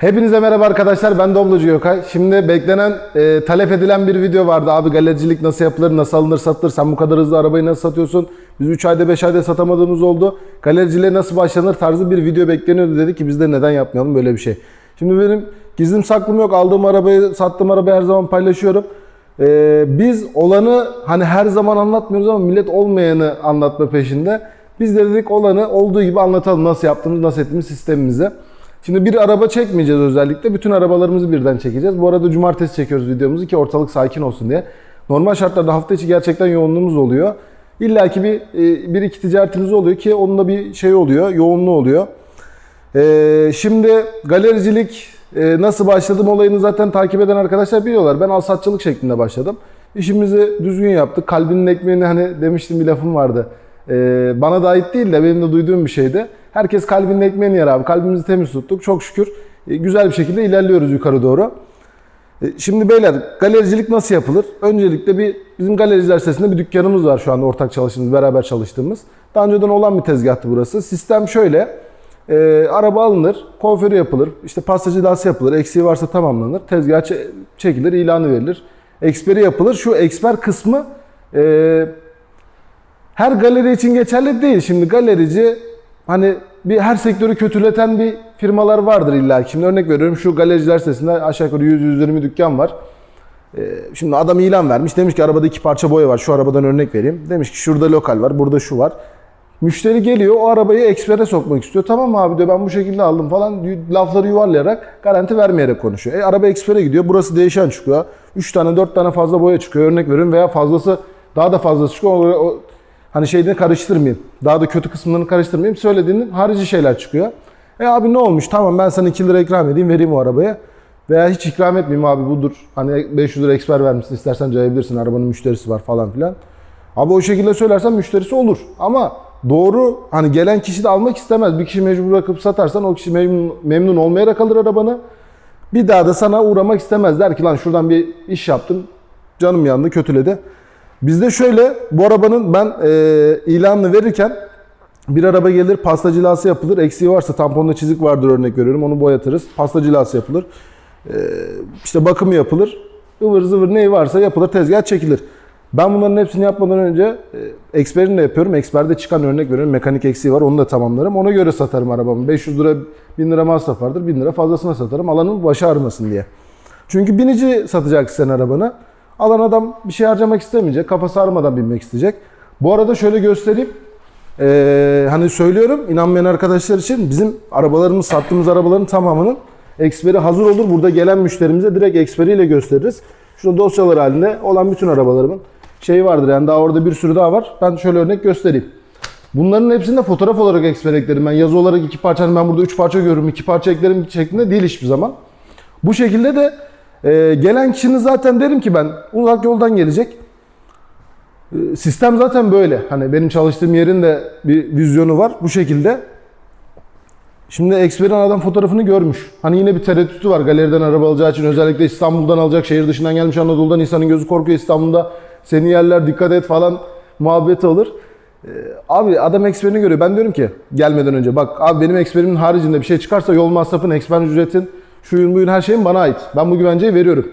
Hepinize merhaba arkadaşlar. Ben Doblocu Gökay. Şimdi beklenen, e, talep edilen bir video vardı. Abi galericilik nasıl yapılır, nasıl alınır, satılır? Sen bu kadar hızlı arabayı nasıl satıyorsun? Biz 3 ayda 5 ayda satamadığımız oldu. Galericiliğe nasıl başlanır tarzı bir video bekleniyordu. Dedi ki biz de neden yapmayalım böyle bir şey. Şimdi benim gizlim saklım yok. Aldığım arabayı, sattığım arabayı her zaman paylaşıyorum. E, biz olanı hani her zaman anlatmıyoruz ama millet olmayanı anlatma peşinde. Biz de dedik olanı olduğu gibi anlatalım. Nasıl yaptığımız, nasıl ettiğimiz sistemimizi. Şimdi bir araba çekmeyeceğiz özellikle. Bütün arabalarımızı birden çekeceğiz. Bu arada cumartesi çekiyoruz videomuzu ki ortalık sakin olsun diye. Normal şartlarda hafta içi gerçekten yoğunluğumuz oluyor. İlla ki bir, e, bir iki ticaretimiz oluyor ki onun da bir şey oluyor, yoğunluğu oluyor. Ee, şimdi galericilik e, nasıl başladım olayını zaten takip eden arkadaşlar biliyorlar. Ben alsatçılık şeklinde başladım. İşimizi düzgün yaptık. Kalbinin ekmeğini hani demiştim bir lafım vardı. Ee, bana da ait değil de benim de duyduğum bir şeydi. Herkes kalbinin ekmeğini yer abi. Kalbimizi temiz tuttuk. Çok şükür e, güzel bir şekilde ilerliyoruz yukarı doğru. E, Şimdi beyler galericilik nasıl yapılır? Öncelikle bir bizim galericiler sitesinde bir dükkanımız var şu anda ortak çalıştığımız, beraber çalıştığımız. Daha önceden olan bir tezgahtı burası. Sistem şöyle. e, araba alınır, kuaförü yapılır, işte pastacı dansı yapılır, eksiği varsa tamamlanır, tezgah çe- çekilir, ilanı verilir. Eksperi yapılır. Şu eksper kısmı e, her galeri için geçerli değil. Şimdi galerici hani bir her sektörü kötületen bir firmalar vardır illa. Şimdi örnek veriyorum şu galericiler sitesinde aşağı yukarı 100-120 dükkan var. Ee, Şimdi adam ilan vermiş. Demiş ki arabada iki parça boya var. Şu arabadan örnek vereyim. Demiş ki şurada lokal var. Burada şu var. Müşteri geliyor o arabayı ekspere sokmak istiyor. Tamam abi diyor ben bu şekilde aldım falan. Lafları yuvarlayarak garanti vermeyerek konuşuyor. E araba ekspere gidiyor. Burası değişen çıkıyor. 3 tane 4 tane fazla boya çıkıyor. Örnek veriyorum veya fazlası daha da fazlası çıkıyor. O, o- hani şeyini karıştırmayayım. Daha da kötü kısımlarını karıştırmayayım. Söylediğinin harici şeyler çıkıyor. E abi ne olmuş? Tamam ben sana 2 lira ikram edeyim vereyim o arabaya. Veya hiç ikram etmeyeyim abi budur. Hani 500 lira eksper vermişsin istersen cayabilirsin arabanın müşterisi var falan filan. Abi o şekilde söylersen müşterisi olur. Ama doğru hani gelen kişi de almak istemez. Bir kişi mecbur bırakıp satarsan o kişi memnun, memnun olmayarak alır arabanı. Bir daha da sana uğramak istemez. Der ki lan şuradan bir iş yaptım. Canım yandı kötüledi. Bizde şöyle bu arabanın ben e, ilanını verirken bir araba gelir pasta cilası yapılır. Eksiği varsa tamponda çizik vardır örnek veriyorum. Onu boyatırız. Pasta cilası yapılır. Ee, işte bakımı yapılır. ıvır zıvır neyi varsa yapılır. Tezgah çekilir. Ben bunların hepsini yapmadan önce e, eksperini de yapıyorum. Eksperde çıkan örnek veriyorum. Mekanik eksiği var. Onu da tamamlarım. Ona göre satarım arabamı. 500 lira 1000 lira masraf vardır. 1000 lira fazlasına satarım. Alanın başı ağrımasın diye. Çünkü binici satacak sen arabanı. Alan adam bir şey harcamak istemeyecek. Kafası ağrımadan binmek isteyecek. Bu arada şöyle göstereyim. Ee, hani söylüyorum inanmayan arkadaşlar için bizim arabalarımız sattığımız arabaların tamamının eksperi hazır olur. Burada gelen müşterimize direkt eksperiyle gösteririz. Şurada dosyalar halinde olan bütün arabalarımın şeyi vardır yani daha orada bir sürü daha var. Ben şöyle örnek göstereyim. Bunların hepsini de fotoğraf olarak eksper eklerim. Ben yazı olarak iki parça, hani ben burada üç parça görürüm, iki parça eklerim şeklinde değil hiçbir zaman. Bu şekilde de e, gelen kişinin zaten derim ki ben uzak yoldan gelecek. E, Sistem zaten böyle. Hani benim çalıştığım yerin de bir vizyonu var bu şekilde. Şimdi Expert'in adam fotoğrafını görmüş. Hani yine bir tereddütü var galeriden araba alacağı için. Özellikle İstanbul'dan alacak, şehir dışından gelmiş Anadolu'dan insanın gözü korkuyor İstanbul'da. Seni yerler dikkat et falan muhabbeti olur. Ee, abi adam Expert'ini görüyor. Ben diyorum ki gelmeden önce bak abi benim Expert'imin haricinde bir şey çıkarsa yol masrafın, Expert ücretin, şuyun buyun her şeyin bana ait. Ben bu güvenceyi veriyorum.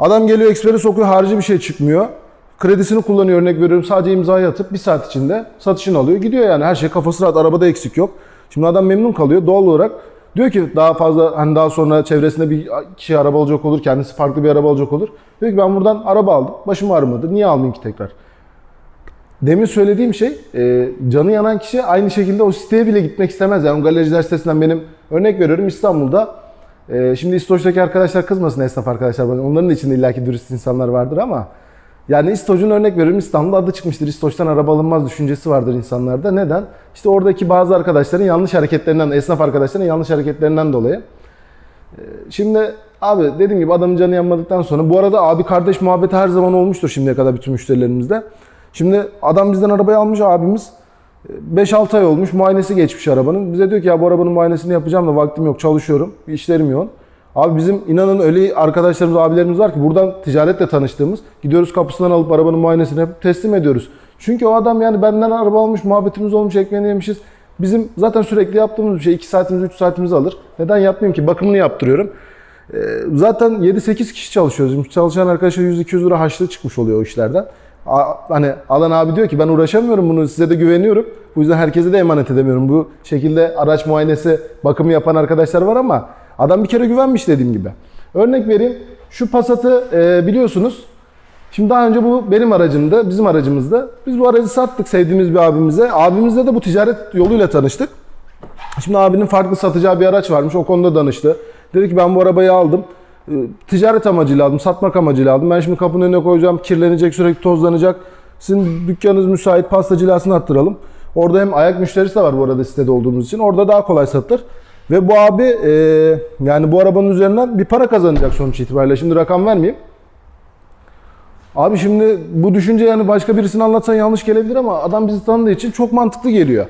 Adam geliyor Expert'i sokuyor harici bir şey çıkmıyor. Kredisini kullanıyor örnek veriyorum sadece imzayı atıp bir saat içinde satışını alıyor gidiyor yani her şey kafası rahat arabada eksik yok. Şimdi adam memnun kalıyor doğal olarak diyor ki daha fazla hani daha sonra çevresinde bir kişi araba alacak olur kendisi farklı bir araba alacak olur. Diyor ki ben buradan araba aldım başım ağrımadı niye almayayım ki tekrar. Demin söylediğim şey e, canı yanan kişi aynı şekilde o siteye bile gitmek istemez. Yani o galericiler sitesinden benim örnek veriyorum İstanbul'da e, şimdi İstoç'taki arkadaşlar kızmasın esnaf arkadaşlar. Onların içinde illaki dürüst insanlar vardır ama yani İstoç'un örnek veriyorum İstanbul'da adı çıkmıştır. İstoç'tan araba alınmaz düşüncesi vardır insanlarda. Neden? İşte oradaki bazı arkadaşların yanlış hareketlerinden, esnaf arkadaşların yanlış hareketlerinden dolayı. Ee, Şimdi abi dediğim gibi adamın canı yanmadıktan sonra bu arada abi kardeş muhabbeti her zaman olmuştur şimdiye kadar bütün müşterilerimizde. Şimdi adam bizden arabayı almış abimiz. 5-6 ay olmuş muayenesi geçmiş arabanın. Bize diyor ki ya bu arabanın muayenesini yapacağım da vaktim yok çalışıyorum. işlerim yoğun. Abi bizim inanın öyle arkadaşlarımız, abilerimiz var ki buradan ticaretle tanıştığımız. Gidiyoruz kapısından alıp arabanın muayenesini yapıp teslim ediyoruz. Çünkü o adam yani benden araba almış, muhabbetimiz olmuş, ekmeğini yemişiz. Bizim zaten sürekli yaptığımız bir şey 2 saatimiz 3 saatimizi alır. Neden yapmayayım ki? Bakımını yaptırıyorum. Ee, Zaten 7-8 kişi çalışıyoruz. Çalışan arkadaşa 100-200 lira harçlığı çıkmış oluyor o işlerden. Hani alan abi diyor ki ben uğraşamıyorum bunu size de güveniyorum. Bu yüzden herkese de emanet edemiyorum. Bu şekilde araç muayenesi bakımı yapan arkadaşlar var ama adam bir kere güvenmiş dediğim gibi. Örnek vereyim. Şu Passat'ı e, biliyorsunuz. Şimdi daha önce bu benim aracımdı, bizim aracımızdı. Biz bu aracı sattık sevdiğimiz bir abimize. Abimizle de bu ticaret yoluyla tanıştık. Şimdi abinin farklı satacağı bir araç varmış. O konuda danıştı. Dedi ki ben bu arabayı aldım. Ee, Ticaret amacıyla aldım, satmak amacıyla aldım. Ben şimdi kapının önüne koyacağım. Kirlenecek, sürekli tozlanacak. Sizin dükkanınız müsait, pasta cilasını attıralım. Orada hem ayak müşterisi de var bu arada sitede olduğumuz için. Orada daha kolay satılır. Ve bu abi e, yani bu arabanın üzerinden bir para kazanacak sonuç itibariyle. Şimdi rakam vermeyeyim. Abi şimdi bu düşünce yani başka birisine anlatsan yanlış gelebilir ama adam bizi tanıdığı için çok mantıklı geliyor.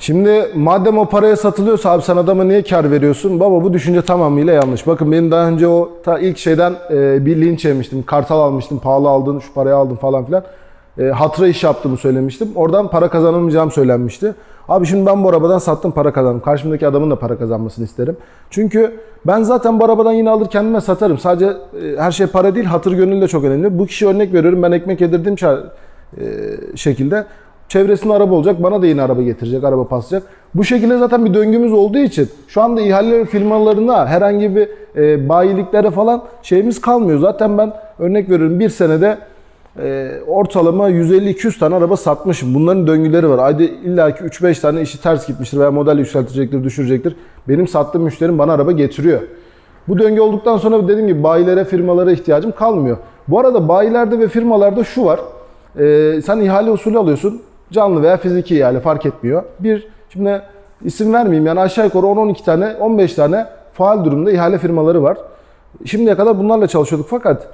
Şimdi madem o paraya satılıyorsa abi sen adama niye kar veriyorsun? Baba bu düşünce tamamıyla yanlış. Bakın benim daha önce o ta ilk şeyden e, bir linç yemiştim. Kartal almıştım, pahalı aldın, şu parayı aldın falan filan. E, hatıra iş yaptığımı söylemiştim. Oradan para kazanamayacağım söylenmişti. Abi şimdi ben bu arabadan sattım para kazandım. Karşımdaki adamın da para kazanmasını isterim. Çünkü ben zaten bu arabadan yine alır kendime satarım. Sadece e, her şey para değil, hatır gönül de çok önemli. Bu kişi örnek veriyorum. Ben ekmek yedirdiğim e, şekilde çevresinde araba olacak. Bana da yine araba getirecek, araba paslayacak. Bu şekilde zaten bir döngümüz olduğu için şu anda ihale firmalarına herhangi bir e, bayiliklere falan şeyimiz kalmıyor. Zaten ben örnek veriyorum bir senede e, ortalama 150-200 tane araba satmışım. Bunların döngüleri var. Ayda illaki 3-5 tane işi ters gitmiştir veya model yükseltecektir, düşürecektir. Benim sattığım müşterim bana araba getiriyor. Bu döngü olduktan sonra dediğim gibi bayilere, firmalara ihtiyacım kalmıyor. Bu arada bayilerde ve firmalarda şu var. Ee, sen ihale usulü alıyorsun. Canlı veya fiziki ihale fark etmiyor. Bir, şimdi isim vermeyeyim yani aşağı yukarı 10-12 tane, 15 tane faal durumda ihale firmaları var. Şimdiye kadar bunlarla çalışıyorduk fakat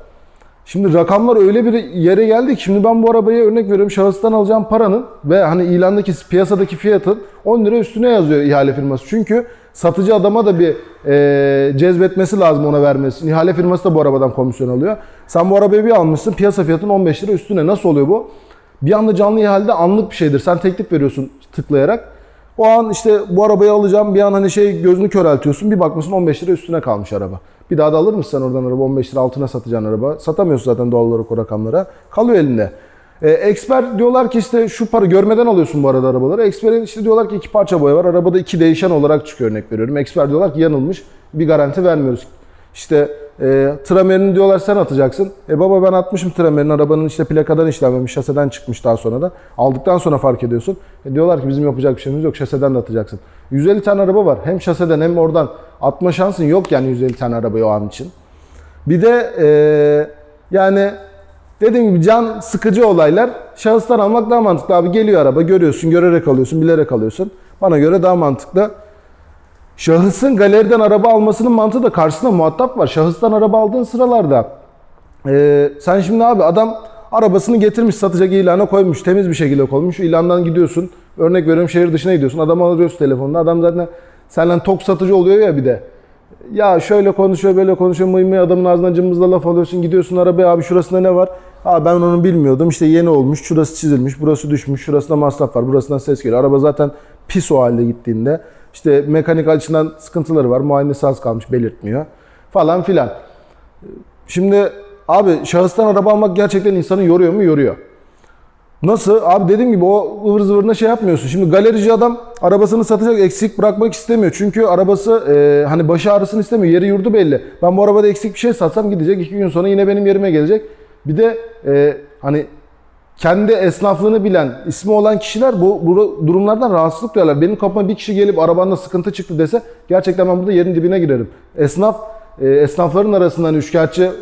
Şimdi rakamlar öyle bir yere geldi ki şimdi ben bu arabaya örnek veriyorum şahıstan alacağım paranın ve hani ilandaki piyasadaki fiyatın 10 lira üstüne yazıyor ihale firması. Çünkü satıcı adama da bir e, cezbetmesi lazım ona vermesi. İhale firması da bu arabadan komisyon alıyor. Sen bu arabayı bir almışsın piyasa fiyatın 15 lira üstüne. Nasıl oluyor bu? Bir anda canlı ihalede anlık bir şeydir. Sen teklif veriyorsun tıklayarak. O an işte bu arabayı alacağım bir an hani şey gözünü köreltiyorsun bir bakmışsın 15 lira üstüne kalmış araba. Bir daha da alır mısın sen oradan araba 15 lira altına satacaksın araba. Satamıyorsun zaten doğal olarak o rakamlara. Kalıyor elinde. E, Exper diyorlar ki işte şu para görmeden alıyorsun bu arada arabaları. Exper'in işte diyorlar ki iki parça boya var. Arabada iki değişen olarak çıkıyor örnek veriyorum. Exper diyorlar ki yanılmış. Bir garanti vermiyoruz. İşte e, tramerini diyorlar sen atacaksın. E baba ben atmışım tramerini arabanın işte plakadan işlenmemiş şaseden çıkmış daha sonra da. Aldıktan sonra fark ediyorsun. E diyorlar ki bizim yapacak bir şeyimiz yok şaseden de atacaksın. 150 tane araba var. Hem şaseden hem oradan atma şansın yok yani 150 tane arabayı o an için. Bir de e, yani dediğim gibi can sıkıcı olaylar. Şahıstan almak daha mantıklı. Abi geliyor araba görüyorsun, görerek alıyorsun, bilerek alıyorsun. Bana göre daha mantıklı. Şahısın galeriden araba almasının mantığı da karşısında muhatap var. Şahıstan araba aldığın sıralarda e, sen şimdi abi adam arabasını getirmiş satacak ilana koymuş. Temiz bir şekilde koymuş. İlandan gidiyorsun. Örnek veriyorum şehir dışına gidiyorsun. Adamı alıyorsun telefonla. Adam zaten senden tok satıcı oluyor ya bir de. Ya şöyle konuşuyor böyle konuşuyor mıy mıy adamın ağzından cımbızla laf alıyorsun gidiyorsun arabaya abi şurasında ne var? Aa ben onu bilmiyordum işte yeni olmuş şurası çizilmiş burası düşmüş şurasında masraf var burasından ses geliyor. Araba zaten pis o halde gittiğinde işte mekanik açısından sıkıntıları var muayenesi az kalmış belirtmiyor falan filan. Şimdi abi şahıstan araba almak gerçekten insanı yoruyor mu? Yoruyor. Nasıl? Abi dediğim gibi o ıvır zıvırına şey yapmıyorsun. Şimdi galerici adam arabasını satacak eksik bırakmak istemiyor. Çünkü arabası e, hani başı ağrısını istemiyor. Yeri yurdu belli. Ben bu arabada eksik bir şey satsam gidecek. iki gün sonra yine benim yerime gelecek. Bir de e, hani kendi esnaflığını bilen, ismi olan kişiler bu, bu durumlardan rahatsızlık duyarlar. Benim kapıma bir kişi gelip arabanda sıkıntı çıktı dese gerçekten ben burada yerin dibine girerim. Esnaf, e, esnafların arasından üçkağıtçı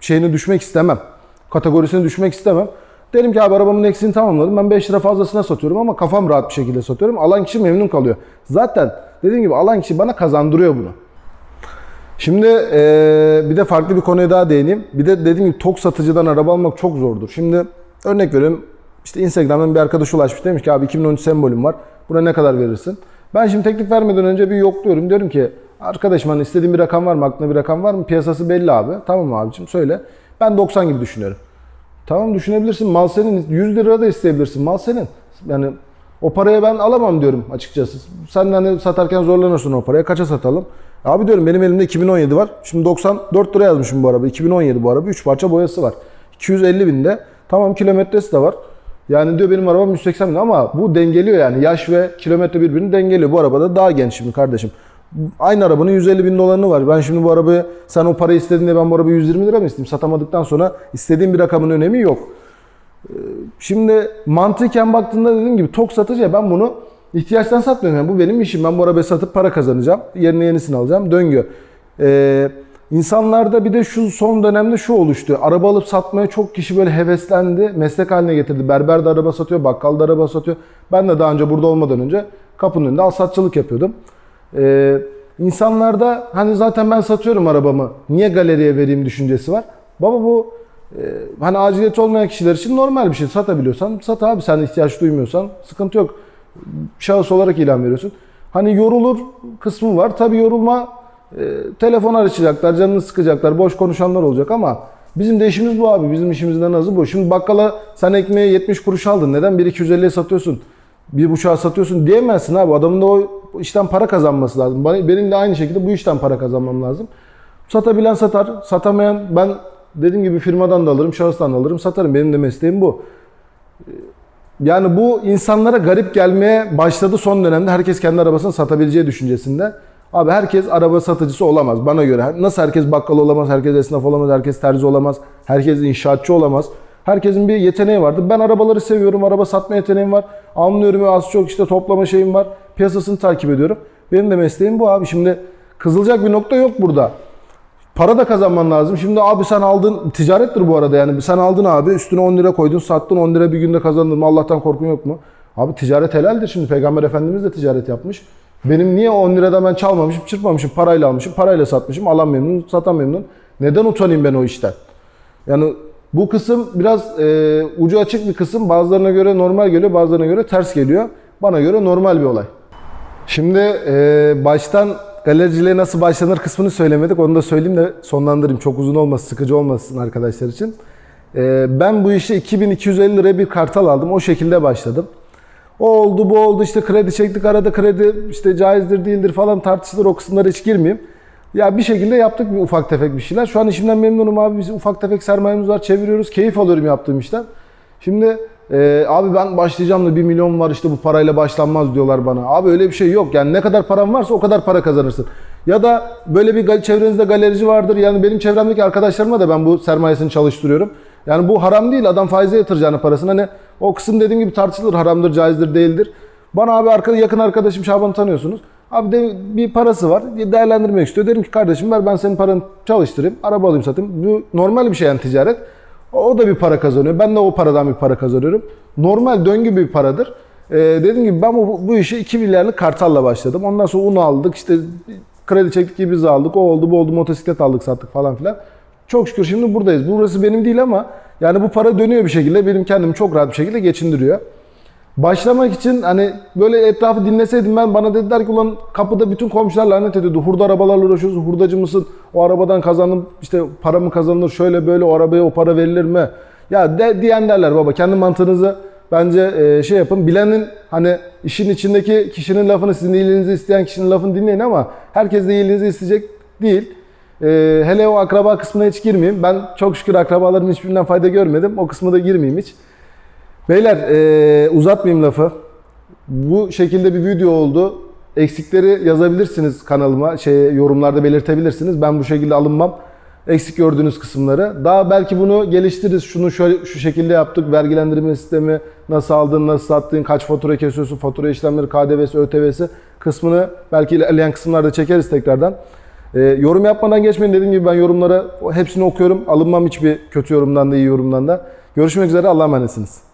şeyini düşmek istemem. Kategorisine düşmek istemem. Derim ki abi arabamın eksiğini tamamladım. Ben 5 lira fazlasına satıyorum ama kafam rahat bir şekilde satıyorum. Alan kişi memnun kalıyor. Zaten dediğim gibi alan kişi bana kazandırıyor bunu. Şimdi eee, bir de farklı bir konuya daha değineyim. Bir de dediğim gibi tok satıcıdan araba almak çok zordur. Şimdi örnek veriyorum. İşte Instagram'dan bir arkadaş ulaşmış. Demiş ki abi 2013 sembolüm var. Buna ne kadar verirsin? Ben şimdi teklif vermeden önce bir yokluyorum. Diyorum ki arkadaşım hani istediğin bir rakam var mı? Aklında bir rakam var mı? Piyasası belli abi. Tamam abicim söyle. Ben 90 gibi düşünüyorum. Tamam düşünebilirsin. Mal senin. 100 lira da isteyebilirsin. Mal senin. Yani O paraya ben alamam diyorum açıkçası. Sen hani satarken zorlanırsın o paraya. Kaça satalım? Abi diyorum benim elimde 2017 var. Şimdi 94 lira yazmışım bu araba. 2017 bu araba. 3 parça boyası var. 250 binde. Tamam kilometresi de var. Yani diyor benim arabam 180 bin ama bu dengeliyor yani. Yaş ve kilometre birbirini dengeliyor. Bu arabada daha genç şimdi kardeşim. Aynı arabanın 150 bin dolarını var. Ben şimdi bu arabayı sen o parayı istedin diye ben bu arabayı 120 lira mı isteyeyim? Satamadıktan sonra istediğim bir rakamın önemi yok. Şimdi mantıken baktığında dediğim gibi tok satıcıya ben bunu ihtiyaçtan satmıyorum. Yani bu benim işim. Ben bu arabayı satıp para kazanacağım. Yerine yenisini alacağım. Döngü. Ee, insanlarda bir de şu son dönemde şu oluştu. Araba alıp satmaya çok kişi böyle heveslendi. Meslek haline getirdi. Berber de araba satıyor, bakkal da araba satıyor. Ben de daha önce burada olmadan önce kapının önünde al satçılık yapıyordum. Ee, insanlarda hani zaten ben satıyorum arabamı. Niye galeriye vereyim düşüncesi var. Baba bu ee, hani aciliyeti olmayan kişiler için normal bir şey. Satabiliyorsan sat abi. Sen ihtiyaç duymuyorsan sıkıntı yok. Şahıs olarak ilan veriyorsun. Hani yorulur kısmı var. Tabii yorulma e, telefon açacaklar, canını sıkacaklar, boş konuşanlar olacak ama bizim de işimiz bu abi. Bizim işimizden azı bu. Şimdi bakkala sen ekmeği 70 kuruş aldın. Neden 1-250'ye satıyorsun? Bir buçuğa satıyorsun diyemezsin abi. Adamın da o işten para kazanması lazım. Benim de aynı şekilde bu işten para kazanmam lazım. Satabilen satar, satamayan ben dediğim gibi firmadan da alırım, şahıstan da alırım, satarım. Benim de mesleğim bu. Ee, Yani bu insanlara garip gelmeye başladı son dönemde. Herkes kendi arabasını satabileceği düşüncesinde. Abi herkes araba satıcısı olamaz bana göre. Nasıl herkes bakkal olamaz, herkes esnaf olamaz, herkes terzi olamaz, herkes inşaatçı olamaz. Herkesin bir yeteneği vardır. Ben arabaları seviyorum, araba satma yeteneğim var. Anlıyorum ve az çok işte toplama şeyim var. Piyasasını takip ediyorum. Benim de mesleğim bu abi. Şimdi kızılacak bir nokta yok burada. Para da kazanman lazım. Şimdi abi sen aldın, ticarettir bu arada yani. Sen aldın abi üstüne 10 lira koydun, sattın 10 lira bir günde kazandın mı? Allah'tan korkun yok mu? Abi ticaret helaldir şimdi. Peygamber Efendimiz de ticaret yapmış. Benim niye 10 lirada ben çalmamışım, çırpmamışım, parayla almışım, parayla satmışım, alan memnun, satan memnun. Neden utanayım ben o işten? Yani bu kısım biraz e, ucu açık bir kısım. Bazılarına göre normal geliyor, bazılarına göre ters geliyor. Bana göre normal bir olay. Şimdi e, baştan galericiliğe nasıl başlanır kısmını söylemedik. Onu da söyleyeyim de sonlandırayım. Çok uzun olmasın, sıkıcı olmasın arkadaşlar için. E, ben bu işe 2250 liraya bir kartal aldım. O şekilde başladım. O oldu bu oldu işte kredi çektik arada kredi işte caizdir değildir falan tartışılır o kısımlara hiç girmeyeyim. Ya bir şekilde yaptık bir ufak tefek bir şeyler. Şu an işimden memnunum abi. Biz ufak tefek sermayemiz var. Çeviriyoruz. Keyif alıyorum yaptığım işten. Şimdi e, abi ben başlayacağım da 1 milyon var işte bu parayla başlanmaz diyorlar bana. Abi öyle bir şey yok. Yani ne kadar paran varsa o kadar para kazanırsın. Ya da böyle bir çevrenizde galerici vardır. Yani benim çevremdeki arkadaşlarıma da ben bu sermayesini çalıştırıyorum. Yani bu haram değil. Adam faize yatıracağını parasını. Hani o kısım dediğim gibi tartışılır. Haramdır, caizdir, değildir. Bana abi arka, yakın arkadaşım Şaban'ı tanıyorsunuz. Abi de bir parası var. Değerlendirmek istiyor. Derim ki kardeşim ver ben senin paranı çalıştırayım. Araba alayım satayım. Bu normal bir şey yani ticaret. O da bir para kazanıyor. Ben de o paradan bir para kazanıyorum. Normal döngü bir paradır. Ee, dediğim gibi ben bu, bu işe 2 milyarlık kartalla başladım. Ondan sonra un aldık. işte kredi çektik gibi aldık. O oldu bu oldu motosiklet aldık sattık falan filan. Çok şükür şimdi buradayız. Burası benim değil ama yani bu para dönüyor bir şekilde. Benim kendimi çok rahat bir şekilde geçindiriyor. Başlamak için hani böyle etrafı dinleseydim ben bana dediler ki ulan kapıda bütün komşular lanet ediyordu. Hurda arabalarla uğraşıyorsun. Hurdacı mısın? O arabadan kazandım işte para mı kazanılır şöyle böyle o arabaya o para verilir mi? Ya de, diyen derler baba kendi mantığınızı bence e, şey yapın. Bilenin hani işin içindeki kişinin lafını sizin iyiliğinizi isteyen kişinin lafını dinleyin ama herkes de iyiliğinizi isteyecek değil. E, hele o akraba kısmına hiç girmeyeyim. Ben çok şükür akrabalarımın hiçbirinden fayda görmedim. O kısmına da girmeyeyim hiç. Beyler eee, uzatmayayım lafı. Bu şekilde bir video oldu. Eksikleri yazabilirsiniz kanalıma. Şey yorumlarda belirtebilirsiniz. Ben bu şekilde alınmam. Eksik gördüğünüz kısımları. Daha belki bunu geliştiririz. Şunu şöyle şu şekilde yaptık. Vergilendirme sistemi nasıl aldın, nasıl sattın, kaç fatura kesiyorsun, fatura işlemleri, KDV'si, ÖTV'si kısmını belki ilerleyen kısımlarda çekeriz tekrardan. Ee, yorum yapmadan geçmeyin. Dediğim gibi ben yorumları hepsini okuyorum. Alınmam hiçbir kötü yorumdan da iyi yorumdan da. Görüşmek üzere. Allah'a emanetsiniz.